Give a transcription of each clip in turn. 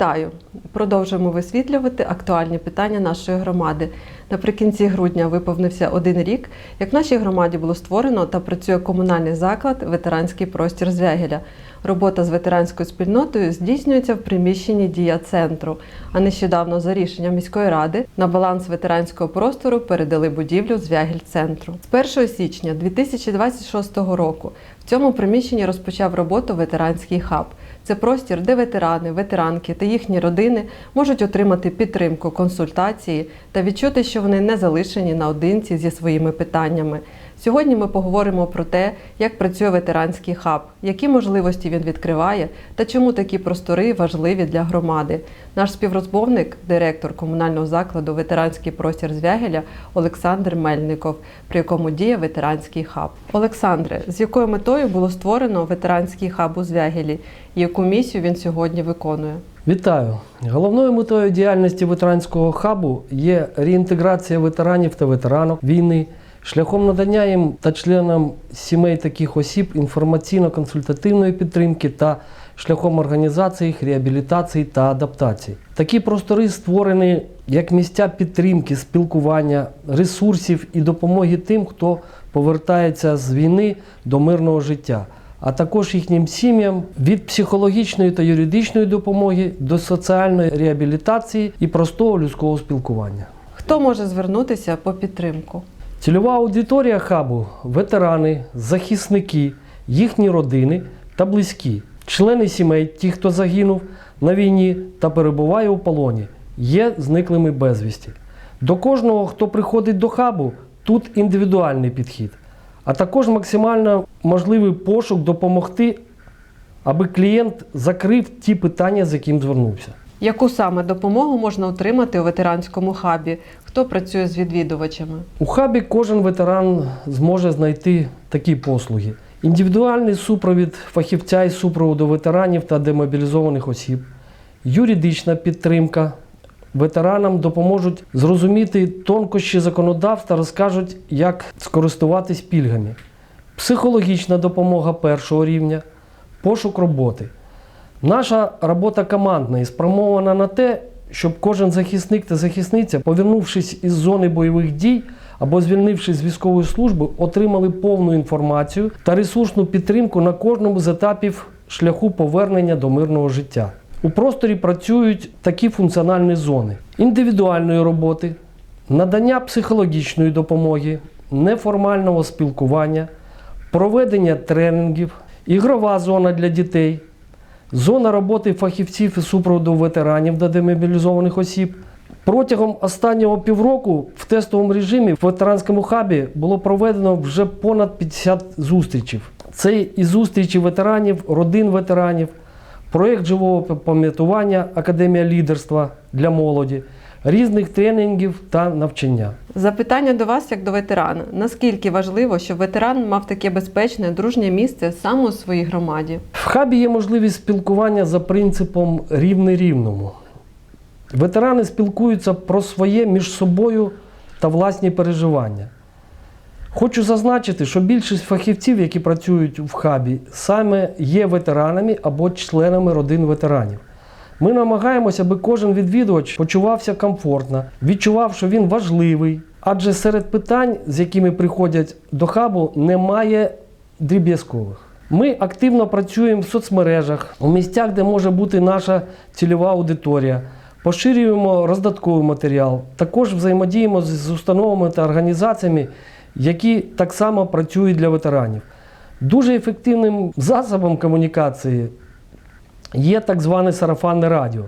Вітаю! Продовжуємо висвітлювати актуальні питання нашої громади. Наприкінці грудня виповнився один рік, як в нашій громаді було створено та працює комунальний заклад Ветеранський простір Звягеля. Робота з ветеранською спільнотою здійснюється в приміщенні дія центру. А нещодавно за рішенням міської ради на баланс ветеранського простору передали будівлю Звягель центру. З 1 січня 2026 року в цьому приміщенні розпочав роботу ветеранський хаб. Це простір, де ветерани, ветеранки та їхні родини можуть отримати підтримку, консультації та відчути, що вони не залишені наодинці зі своїми питаннями. Сьогодні ми поговоримо про те, як працює ветеранський хаб, які можливості він відкриває та чому такі простори важливі для громади. Наш співрозмовник, директор комунального закладу Ветеранський простір Звягеля Олександр Мельников, при якому діє ветеранський хаб. Олександре, з якою метою було створено ветеранський хаб у Звягелі і яку місію він сьогодні виконує? Вітаю! Головною метою діяльності ветеранського хабу є реінтеграція ветеранів та ветеранок війни шляхом надання їм та членам сімей таких осіб інформаційно-консультативної підтримки та шляхом організації їх реабілітації та адаптації. Такі простори створені як місця підтримки, спілкування, ресурсів і допомоги тим, хто повертається з війни до мирного життя а також їхнім сім'ям від психологічної та юридичної допомоги до соціальної реабілітації і простого людського спілкування. Хто може звернутися по підтримку? Цільова аудиторія хабу ветерани, захисники, їхні родини та близькі, члени сімей, ті, хто загинув на війні та перебуває у полоні, є зниклими безвісті. До кожного, хто приходить до хабу, тут індивідуальний підхід а також максимально можливий пошук допомогти, аби клієнт закрив ті питання, з яким звернувся. Яку саме допомогу можна отримати у ветеранському хабі? Хто працює з відвідувачами? У хабі кожен ветеран зможе знайти такі послуги: індивідуальний супровід фахівця із супроводу ветеранів та демобілізованих осіб, юридична підтримка. Ветеранам допоможуть зрозуміти тонкощі законодавства, розкажуть, як скористуватись пільгами, психологічна допомога першого рівня, пошук роботи. Наша робота командна і спрямована на те, щоб кожен захисник та захисниця, повернувшись із зони бойових дій або звільнившись з військової служби, отримали повну інформацію та ресурсну підтримку на кожному з етапів шляху повернення до мирного життя. У просторі працюють такі функціональні зони індивідуальної роботи, надання психологічної допомоги, неформального спілкування, проведення тренінгів, ігрова зона для дітей, зона роботи фахівців і супроводу ветеранів та демобілізованих осіб. Протягом останнього півроку в тестовому режимі в ветеранському хабі було проведено вже понад 50 зустрічей. Це і зустрічі ветеранів, родин ветеранів. Проєкт живого пам'ятування Академія лідерства для молоді, різних тренінгів та навчання. Запитання до вас як до ветерана: наскільки важливо, щоб ветеран мав таке безпечне, дружнє місце саме у своїй громаді? В хабі є можливість спілкування за принципом рівне рівному. Ветерани спілкуються про своє між собою та власні переживання. Хочу зазначити, що більшість фахівців, які працюють в хабі, саме є ветеранами або членами родин ветеранів. Ми намагаємося, аби кожен відвідувач почувався комфортно, відчував, що він важливий, адже серед питань, з якими приходять до хабу, немає дріб'язкових. Ми активно працюємо в соцмережах, у місцях, де може бути наша цільова аудиторія. Поширюємо роздатковий матеріал, також взаємодіємо з установами та організаціями, які так само працюють для ветеранів. Дуже ефективним засобом комунікації є так зване сарафанне радіо.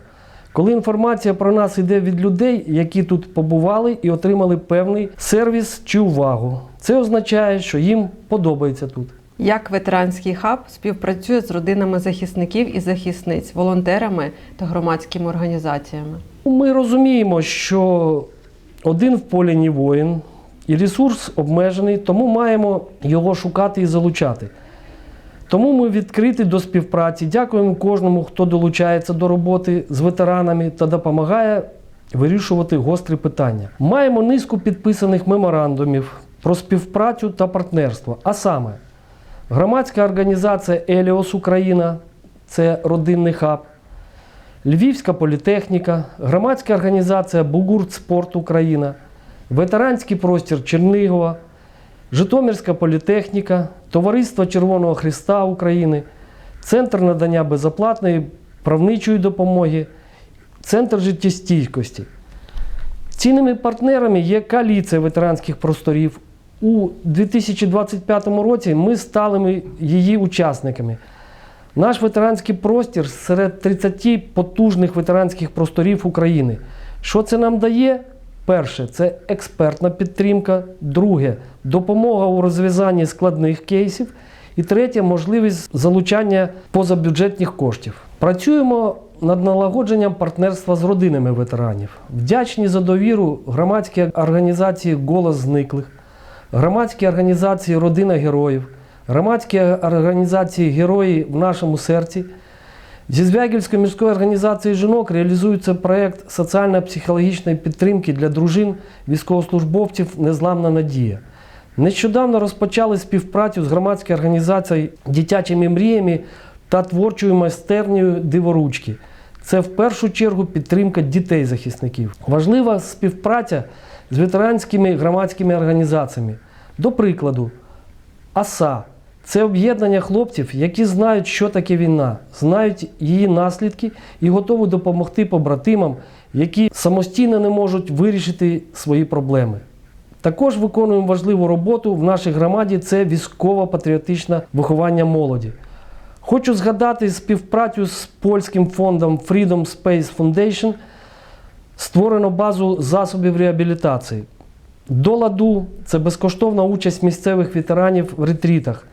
Коли інформація про нас йде від людей, які тут побували і отримали певний сервіс чи увагу, це означає, що їм подобається тут. Як ветеранський хаб співпрацює з родинами захисників і захисниць, волонтерами та громадськими організаціями? Ми розуміємо, що один в полі не воїн, і ресурс обмежений, тому маємо його шукати і залучати. Тому ми відкриті до співпраці. Дякуємо кожному, хто долучається до роботи з ветеранами та допомагає вирішувати гострі питання. Маємо низку підписаних меморандумів про співпрацю та партнерство. А саме, громадська організація Еліос Україна це родинний хаб, Львівська політехніка, громадська організація Бугурт Спорт Україна, ветеранський простір Чернигова, Житомирська політехніка, Товариство Червоного Христа України, Центр надання безоплатної правничої допомоги, Центр життєстійкості. Цінними партнерами є коаліція ветеранських просторів. У 2025 році ми стали її учасниками. Наш ветеранський простір серед 30 потужних ветеранських просторів України. Що це нам дає? Перше, це експертна підтримка. Друге допомога у розв'язанні складних кейсів. І третє можливість залучання позабюджетних коштів. Працюємо над налагодженням партнерства з родинами ветеранів. Вдячні за довіру громадській організації Голос зниклих, громадській організації Родина героїв, громадській організації Герої в нашому серці. Зі Звягільської міської організації жінок реалізується проєкт соціально-психологічної підтримки для дружин військовослужбовців Незламна надія. Нещодавно розпочали співпрацю з громадською організацією Дитячими мріями та творчою майстернею Диворучки. Це в першу чергу підтримка дітей-захисників. Важлива співпраця з ветеранськими громадськими організаціями. До прикладу, АСА це об'єднання хлопців, які знають, що таке війна, знають її наслідки і готові допомогти побратимам, які самостійно не можуть вирішити свої проблеми. Також виконуємо важливу роботу в нашій громаді це військово-патріотичне виховання молоді. Хочу згадати співпрацю з польським фондом Freedom Space Foundation. Створено базу засобів реабілітації. До ладу це безкоштовна участь місцевих ветеранів в ретрітах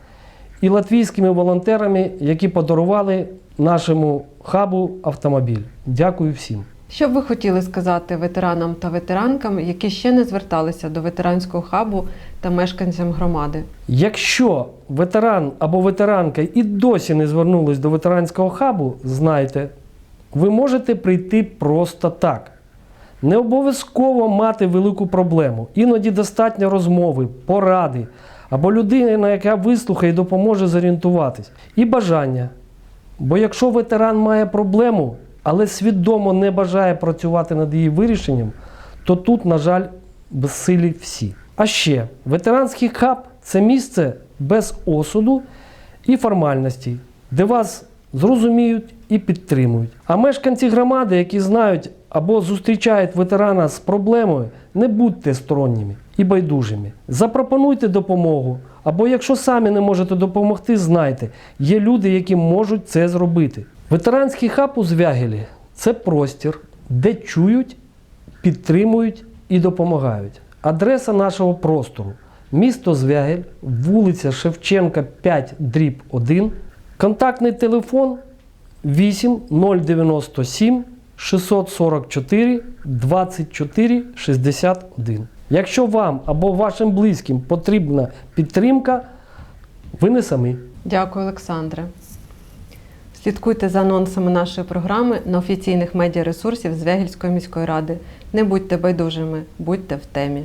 і латвійськими волонтерами, які подарували нашому хабу автомобіль. Дякую всім. Що б ви хотіли сказати ветеранам та ветеранкам, які ще не зверталися до ветеранського хабу та мешканцям громади? Якщо ветеран або ветеранка і досі не звернулись до ветеранського хабу, знайте, ви можете прийти просто так. Не обов'язково мати велику проблему. Іноді достатньо розмови, поради або людина, яка вислухає і допоможе зорієнтуватись. І бажання. Бо якщо ветеран має проблему, але свідомо не бажає працювати над її вирішенням, то тут, на жаль, безсилі всі. А ще ветеранський хаб це місце без осуду і формальностей, де вас зрозуміють і підтримують. А мешканці громади, які знають або зустрічають ветерана з проблемою, не будьте сторонніми і байдужими. Запропонуйте допомогу. Або якщо самі не можете допомогти, знайте, є люди, які можуть це зробити. Ветеранський хаб у Звягелі це простір, де чують, підтримують і допомагають. Адреса нашого простору місто Звягель, вулиця Шевченка 5, дріб 1, контактний телефон 8 097 644 24 61. Якщо вам або вашим близьким потрібна підтримка, ви не самі. Дякую, Олександре. Слідкуйте за анонсами нашої програми на офіційних медіаресурсів Звягільської міської ради. Не будьте байдужими, будьте в темі.